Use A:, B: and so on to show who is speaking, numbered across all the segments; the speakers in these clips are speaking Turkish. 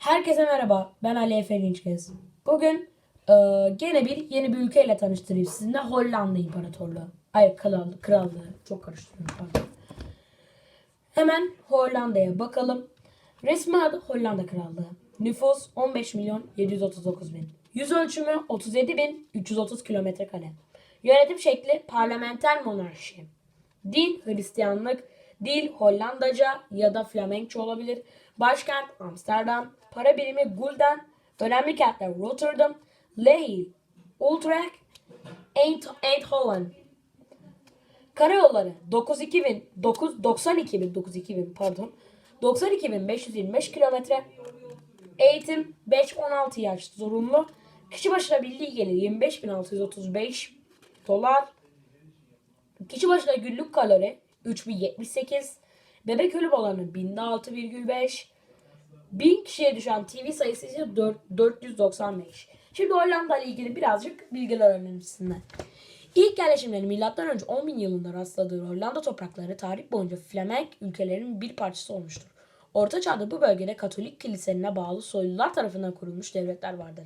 A: Herkese merhaba. Ben Ali Efe Gençkez. Bugün e, gene bir yeni bir ülkeyle tanıştırayım sizinle. Hollanda İmparatorluğu. Ay krallığı. krallığı. Çok karıştırıyorum pardon. Hemen Hollanda'ya bakalım. Resmi adı Hollanda Krallığı. Nüfus 15 milyon 739 bin. Yüz ölçümü 37 bin 330 kilometre kare. Yönetim şekli parlamenter monarşi. Din Hristiyanlık, dil Hollandaca ya da Flamenkçe olabilir. Başkent Amsterdam, para birimi Gulden, önemli kentler Rotterdam, Lille, Utrecht, Eind- Eindhoven. Karayolları 92 bin, 9, 92 bin, 92 bin pardon. 92 bin 525 kilometre. Eğitim 5-16 yaş zorunlu. Kişi başına bildiği gelir 25.635 dolar. Kişi başına günlük kalori 3078. Bebek ölüm oranı binde 6,5. 1000 kişiye düşen TV sayısı ise 4, 495. Şimdi Hollanda ile ilgili birazcık bilgiler öğrenelim. İlk yerleşimleri milattan önce 10 bin yılında rastladığı Hollanda toprakları tarih boyunca Flemenk ülkelerinin bir parçası olmuştur. Orta çağda bu bölgede Katolik kiliselerine bağlı soylular tarafından kurulmuş devletler vardır.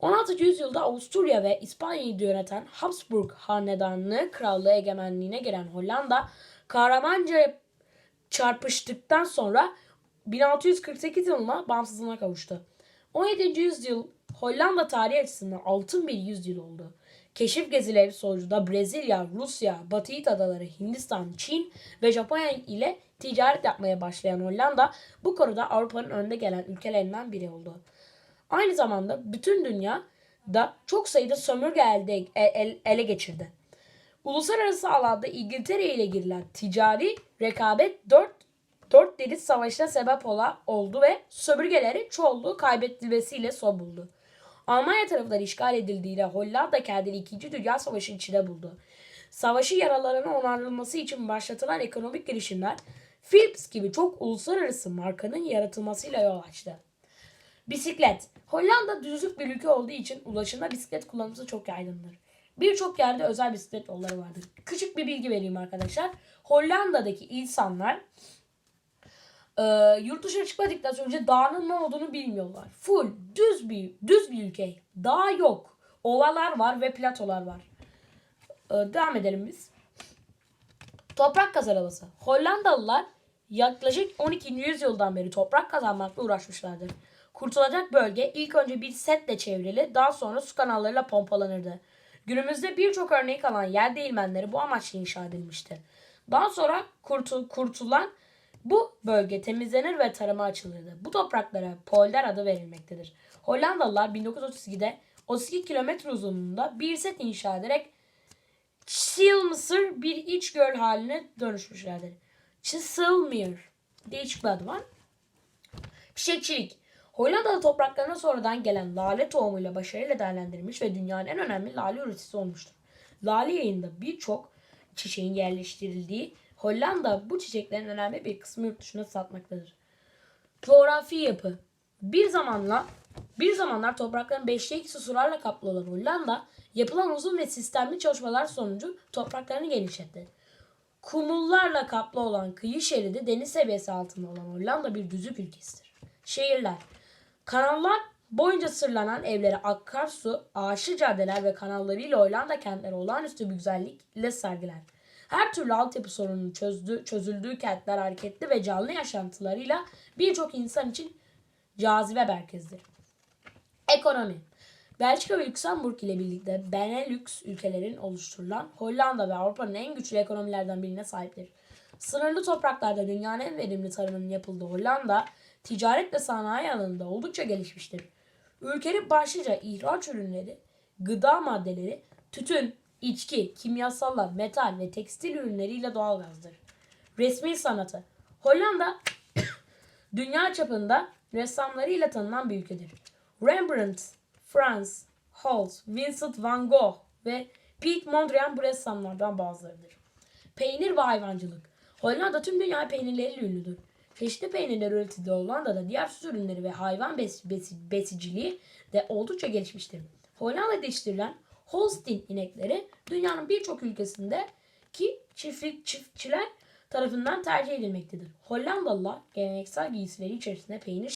A: 16. yüzyılda Avusturya ve İspanya'yı yöneten Habsburg Hanedanlığı krallığı egemenliğine giren Hollanda kahramanca çarpıştıktan sonra 1648 yılında bağımsızlığına kavuştu. 17. yüzyıl Hollanda tarihi açısından altın bir yüzyıl oldu. Keşif gezileri sonucunda Brezilya, Rusya, Batı Hint adaları, Hindistan, Çin ve Japonya ile ticaret yapmaya başlayan Hollanda bu konuda Avrupa'nın önde gelen ülkelerinden biri oldu. Aynı zamanda bütün dünya da çok sayıda sömürge elde, el- ele geçirdi. Uluslararası alanda İngiltere ile girilen ticari rekabet 4 4 deniz savaşına sebep ola, oldu ve sömürgelerin çoğunluğu kaybedilmesiyle son buldu. Almanya tarafından işgal edildiğiyle Hollanda kendini 2. Dünya Savaşı içine buldu. Savaşı yaralarına onarılması için başlatılan ekonomik girişimler Philips gibi çok uluslararası markanın yaratılmasıyla yol açtı. Bisiklet. Hollanda düzlük bir ülke olduğu için ulaşımda bisiklet kullanımı çok yaygındır. Birçok yerde özel bisiklet yolları vardır. Küçük bir bilgi vereyim arkadaşlar. Hollanda'daki insanlar e, yurt dışına çıkmadıktan önce dağın ne olduğunu bilmiyorlar. Full düz bir düz bir ülke. Dağ yok. Ovalar var ve platolar var. E, devam edelim biz. Toprak kazanması. Hollandalılar yaklaşık 12. yüzyıldan beri toprak kazanmakla uğraşmışlardır. Kurtulacak bölge ilk önce bir setle çevrili, daha sonra su kanallarıyla pompalanırdı. Günümüzde birçok örneği kalan yer değirmenleri bu amaçla inşa edilmiştir. Daha sonra kurtul, kurtulan bu bölge temizlenir ve tarıma açılırdı. Bu topraklara polder adı verilmektedir. Hollandalılar 1932'de 32 kilometre uzunluğunda bir set inşa ederek Çisil bir iç göl haline dönüşmüşlerdir. Çisilmir değişik bir adı var. Çiçekçilik. Hollanda topraklarına sonradan gelen lale tohumuyla başarıyla değerlendirilmiş ve dünyanın en önemli lale üreticisi olmuştur. Lale yayında birçok çiçeğin yerleştirildiği Hollanda bu çiçeklerin önemli bir kısmı yurt dışına satmaktadır. Coğrafi yapı. Bir zamanla bir zamanlar toprakların beşte ikisi sularla kaplı olan Hollanda yapılan uzun ve sistemli çalışmalar sonucu topraklarını genişletti. Kumullarla kaplı olan kıyı şeridi deniz seviyesi altında olan Hollanda bir düzlük ülkesidir. Şehirler. Kanallar boyunca sırlanan evlere akarsu, ağaçlı caddeler ve kanallarıyla Hollanda kentleri olağanüstü bir güzellikle sergiler. Her türlü altyapı sorununun çözdüğü, çözüldüğü kentler hareketli ve canlı yaşantılarıyla birçok insan için cazibe merkezidir. Ekonomi. Belçika ve Lüksemburg ile birlikte Benelux ülkelerin oluşturulan Hollanda ve Avrupa'nın en güçlü ekonomilerden birine sahiptir. Sınırlı topraklarda dünyanın en verimli tarımının yapıldığı Hollanda, ticaret ve sanayi alanında oldukça gelişmiştir. Ülkenin başlıca ihraç ürünleri, gıda maddeleri, tütün, içki, kimyasallar, metal ve tekstil ürünleriyle doğalgazdır. Resmi sanatı. Hollanda dünya çapında ressamlarıyla tanınan bir ülkedir. Rembrandt, Frans, Hals, Vincent van Gogh ve Piet Mondrian bu ressamlardan bazılarıdır. Peynir ve hayvancılık. Hollanda tüm dünya peynirleriyle ünlüdür. Çeşitli peynirler üretildiği Hollanda'da diğer süt ürünleri ve hayvan bes, besi- besiciliği de oldukça gelişmiştir. Hollanda'da yetiştirilen Holstein inekleri dünyanın birçok ülkesinde ki çiftlik çiftçiler tarafından tercih edilmektedir. Hollandalılar geleneksel giysileri içerisinde peynir